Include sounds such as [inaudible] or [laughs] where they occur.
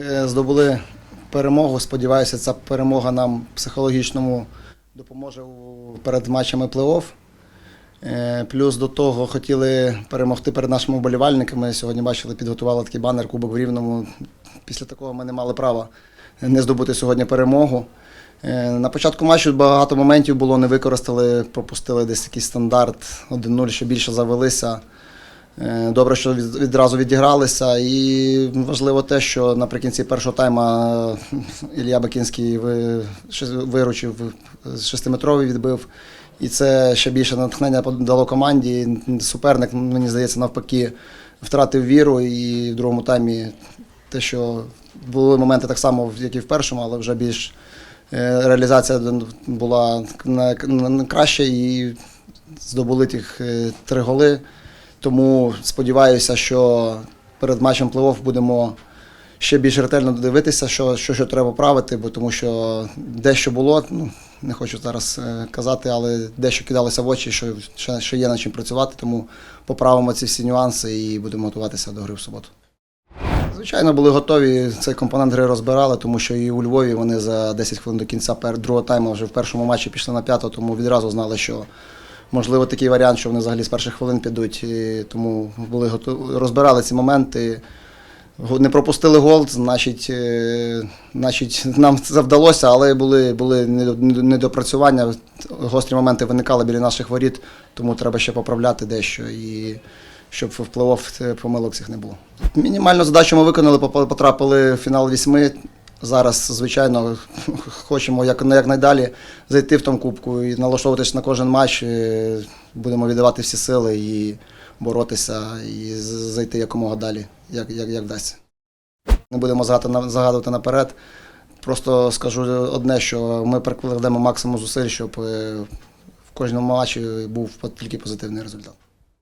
е, здобули перемогу. Сподіваюся, ця перемога нам психологічному допоможе перед матчами плей-офф. Е, Плюс до того хотіли перемогти перед нашими вболівальниками. Сьогодні бачили, підготували такий банер Кубок в Рівному. Після такого ми не мали права не здобути сьогодні перемогу. Е, На початку матчу багато моментів було, не використали, пропустили десь якийсь стандарт 1-0, ще більше завелися. Е, Добре, що відразу відігралися. І важливо те, що наприкінці першого тайма е, Ілля Бакінський виручив з шестиметровий відбив. І це ще більше натхнення дало команді. Суперник, мені здається, навпаки, втратив віру. І в другому таймі те, що були моменти так само, як і в першому, але вже більш е, реалізація була краще і здобули тих е, три голи. Тому сподіваюся, що перед матчем плей-офф будемо ще більш ретельно дивитися, що, що, що треба правити, бо тому що дещо було, ну, не хочу зараз е, казати, але дещо кидалося в очі, що ще, ще є над чим працювати, тому поправимо ці всі нюанси і будемо готуватися до гри в суботу. Звичайно, були готові. Цей компонент гри розбирали, тому що і у Львові вони за 10 хвилин до кінця другого тайму вже в першому матчі пішли на п'яту, тому відразу знали, що можливо такий варіант, що вони взагалі з перших хвилин підуть. І тому були готові, розбирали ці моменти. Не пропустили гол, значить, е, значить, [laughs] нам це вдалося, але були, були недо- недо- недопрацювання. Гострі моменти виникали біля наших воріт, тому треба ще поправляти дещо. І щоб в плей-офф помилок цих не було. Мінімальну задачу ми виконали, потрапили в фінал вісьми. Зараз, звичайно, хочемо як, якнайдалі зайти в тому кубку і налаштовуватись на кожен матч. Е, Будемо віддавати всі сили і боротися, і зайти якомога далі, як, як, як вдасться. Не будемо загадувати наперед. Просто скажу одне, що ми прикладемо максимум зусиль, щоб е, в кожному матчі був тільки позитивний результат.